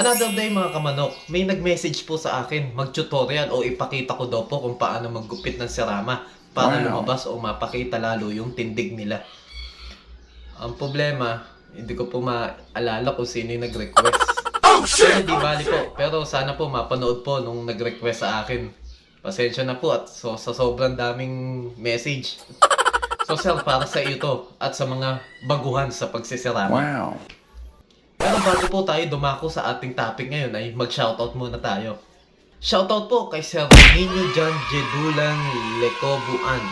Another day mga kamanok, may nag-message po sa akin mag-tutorial o ipakita ko daw po kung paano maggupit ng serama para Wow. lumabas o mapakita lalo yung tindig nila. Ang problema, hindi ko po maalala kung sino yung nag-request. Pero di bali po, pero sana po mapanood po nung nag-request sa akin. Pasensya na po at so, sa sobrang daming message. So sir, para sa iyo to at sa mga baguhan sa pagsisirama. Wow. Bago po tayo dumako sa ating topic ngayon ay mag-shoutout muna tayo. Shoutout po kay Sir Nino John Jedulan Lecobuan.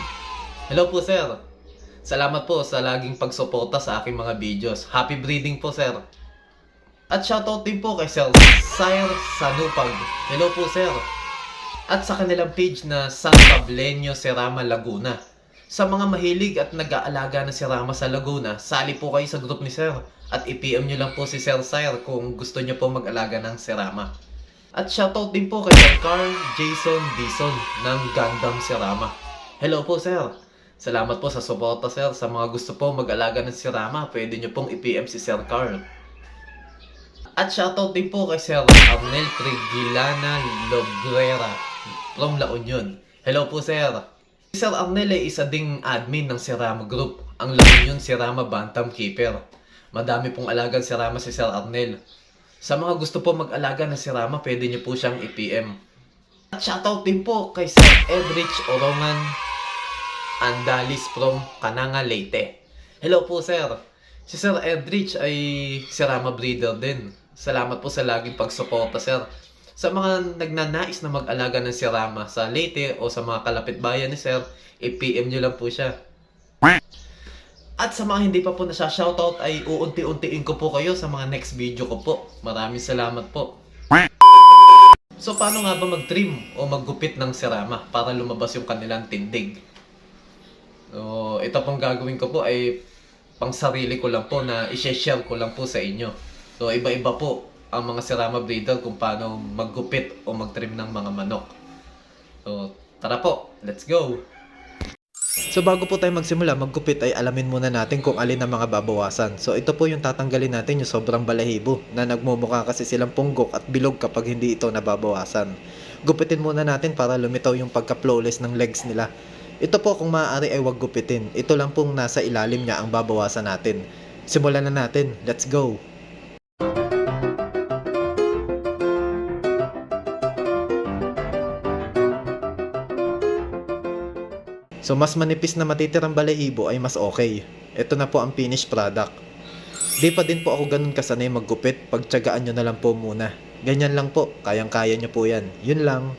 Hello po sir. Salamat po sa laging pagsuporta sa aking mga videos. Happy breeding po sir. At shoutout din po kay Sir Sire Sanupag. Hello po sir. At sa kanilang page na San Pablenio Serama Laguna. Sa mga mahilig at nag-aalaga ng Serama sa Laguna, sali po kayo sa group ni Sir at i-PM nyo lang po si Sir Sire kung gusto nyo po mag-alaga ng Serama. At shoutout din po kay Sir Carl Jason Dison ng Gundam Serama. Hello po Sir. Salamat po sa suporta Sir. Sa mga gusto po mag-alaga ng Serama, pwede nyo pong i-PM si Sir Carl. At shoutout din po kay Sir Arnel Trigilana Lobrera from La Union. Hello po Sir. Si Sir Arnel ay isa ding admin ng Serama Group, ang La Union Serama Bantam Keeper. Madami pong alagang Serama si Sir Arnel. Sa mga gusto po mag-alaga ng Serama, pwede niyo po siyang i-PM. At shoutout din po kay Sir Edrich Orongan Andalis from Kananga, Leyte. Hello po sir. Si Sir Edrich ay Serama breeder din. Salamat po sa laging pagsuporta sir. Sa mga nagnanais na mag-alaga ng Serama sa Leyte o sa mga kalapit bayan ni sir, i-PM nyo lang po siya. At sa mga hindi pa po nasa-shoutout ay uunti-untiin ko po kayo sa mga next video ko po. Maraming salamat po. So paano nga ba mag-trim o maggupit ng serama para lumabas yung kanilang tindig? So ito pong gagawin ko po ay pang sarili ko lang po na i-share ko lang po sa inyo. So iba-iba po ang mga serama breeder kung paano maggupit o mag-trim ng mga manok. So tara po, let's go! So bago po tayo magsimula, maggupit ay alamin muna natin kung alin ang mga babawasan. So ito po yung tatanggalin natin yung sobrang balahibo na nagmumukha kasi silang punggok at bilog kapag hindi ito nababawasan. Gupitin muna natin para lumitaw yung pagka-flawless ng legs nila. Ito po kung maaari ay wag gupitin. Ito lang pong nasa ilalim niya ang babawasan natin. Simulan na natin. Let's go! So mas manipis na matitirang balahibo ay mas okay. Ito na po ang finished product. Di pa din po ako ganun kasanay maggupit, pagtsagaan nyo na lang po muna. Ganyan lang po, kayang-kaya nyo po yan. Yun lang.